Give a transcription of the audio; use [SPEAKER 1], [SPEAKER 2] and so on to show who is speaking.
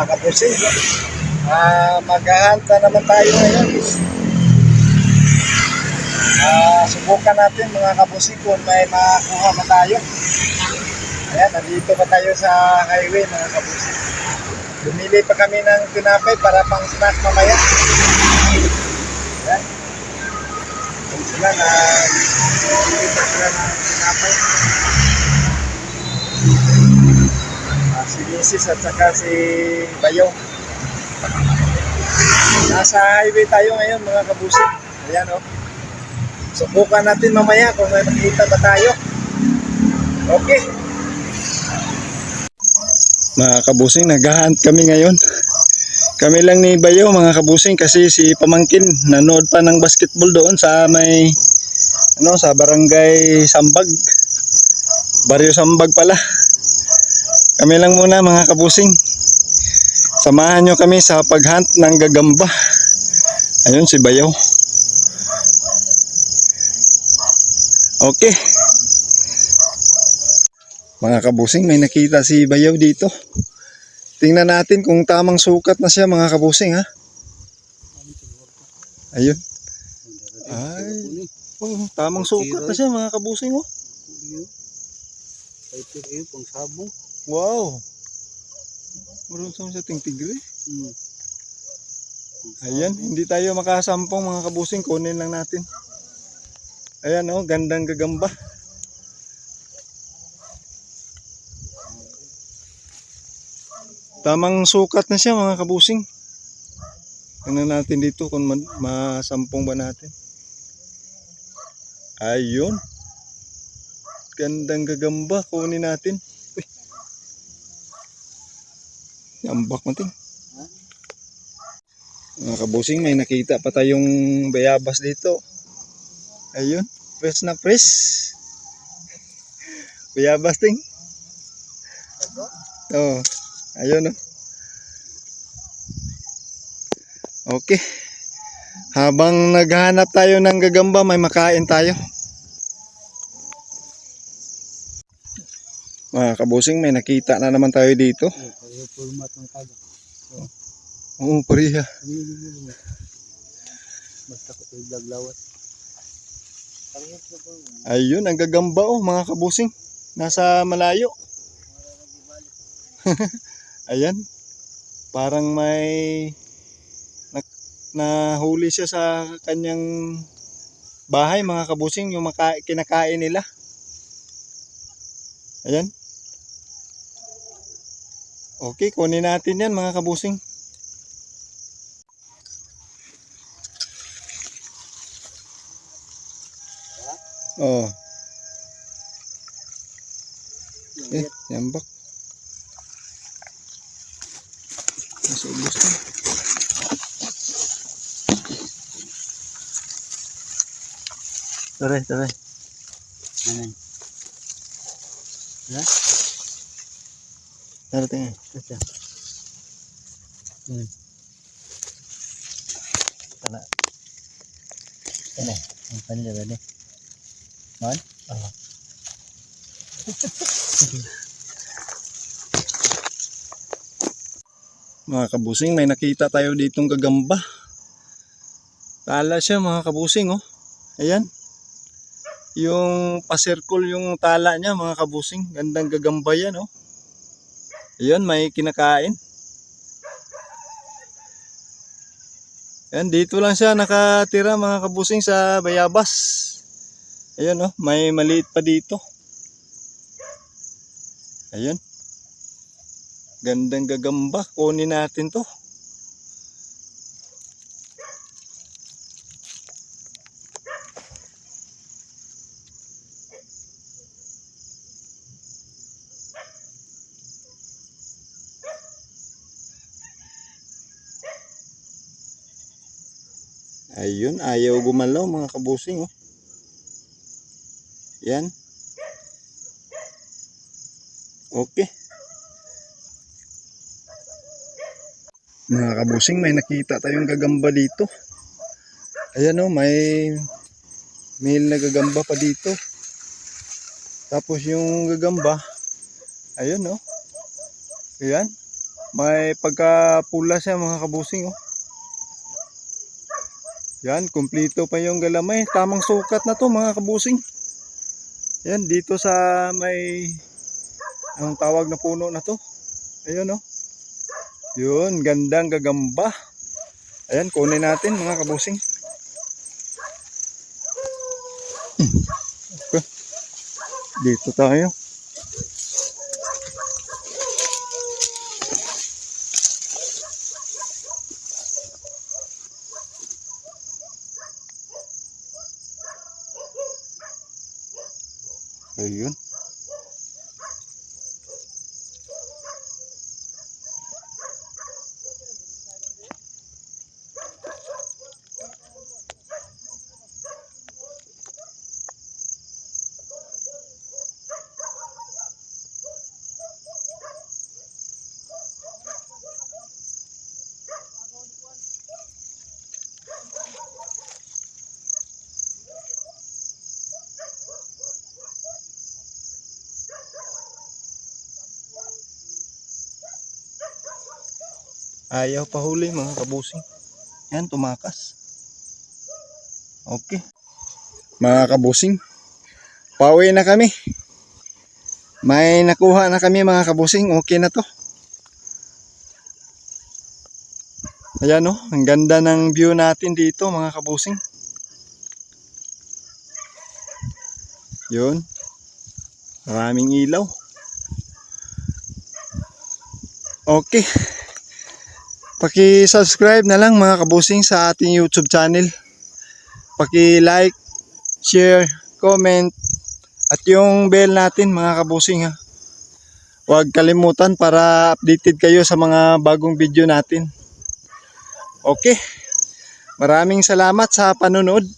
[SPEAKER 1] mga kabusing. Ah, maghahanta naman tayo ngayon. Ah, subukan natin mga kabusing kung may makuha pa tayo. Ayan, nandito pa tayo sa highway mga kabusing. Bumili pa kami ng tinapay para pang snack mamaya. Ayan. Kung sila na bumili pa sila ng tinapay. Si Mrs. at saka si Bayo. Nasa highway tayo ngayon mga kabusing. Ayan o. Oh. Subukan natin mamaya kung may makita ba tayo. Okay. Mga kabusing, naghahunt kami ngayon. Kami lang ni Bayo mga kabusing kasi si Pamangkin nanood pa ng basketball doon sa may ano sa barangay Sambag. Baryo Sambag pala. Kami lang muna mga kabusing. Samahan nyo kami sa paghunt ng gagamba. Ayun si Bayaw. Okay. Mga kabusing, may nakita si Bayaw dito. Tingnan natin kung tamang sukat na siya mga kabusing ha. Ayun. Ay. Oh, tamang sukat na siya mga kabusing oh.
[SPEAKER 2] Ito eh, pang sabong.
[SPEAKER 1] Wow. Meron sa sa tingtigre.
[SPEAKER 2] Hmm.
[SPEAKER 1] Ayan, hindi tayo makasampong mga kabusing, kunin lang natin. Ayan oh, gandang gagamba. Tamang sukat na siya mga kabusing. Tingnan natin dito kung ma- masampong ba natin. Ayun. Gandang gagamba, kunin natin. Ambak mo ting. Mga kabusing, may nakita pa tayong bayabas dito. Ayun, press na press. bayabas ting. Oh, ayun oh. Okay. Habang naghahanap tayo ng gagamba, may makain tayo. Mga kabusing, may nakita na naman tayo dito. Oo, pariha.
[SPEAKER 2] Basta ko tayo laglawat.
[SPEAKER 1] Ayun, ang gagamba oh, mga kabusing. Nasa malayo. Ayan. Parang may na, nahuli siya sa kanyang bahay mga kabusing yung kinakain nila. Ayan. Okay, kunin natin yan mga kabusing. Oh. Eh, yambak. Nasa ubos na.
[SPEAKER 2] Tara, tara. Ano? Wala?
[SPEAKER 1] Darating eh.
[SPEAKER 2] Asa? Hmm. Tara. Ano? Ang kanila ba Man? Oo.
[SPEAKER 1] Mga kabusing, may nakita tayo ditong gagamba. Tala siya mga kabusing oh. Ayan. Yung pasirkol yung tala niya mga kabusing. Gandang gagamba yan oh. Ayan, may kinakain. Ayan, dito lang siya nakatira mga kabusing sa Bayabas. Ayan oh, may maliit pa dito. Ayan. Gandang gagamba. Kunin natin to. Ayun, ayaw gumalaw mga kabusing oh. Yan. Okay. Mga kabusing, may nakita tayong gagamba dito. Ayan o, may male na gagamba pa dito. Tapos yung gagamba, ayun o. Ayan. May pagkapula siya mga kabusing oh. Yan, kumpleto pa yung galamay. Tamang sukat na to mga kabusing. Yan, dito sa may ang tawag na puno na to. Ayun oh. Yun, gandang gagamba. Ayan, kunin natin mga kabusing. Hmm. Dito tayo. Ayun. Ayaw pa huli mga kabusing. Yan, tumakas. Okay. Mga kabusing, pauwi na kami. May nakuha na kami mga kabusing. Okay na to. Ayan o, ang ganda ng view natin dito mga kabusing. Yun. Maraming ilaw. Okay. Paki-subscribe na lang mga kabusing sa ating YouTube channel. Paki-like, share, comment at yung bell natin mga kabusing ha. Huwag kalimutan para updated kayo sa mga bagong video natin. Okay. Maraming salamat sa panonood.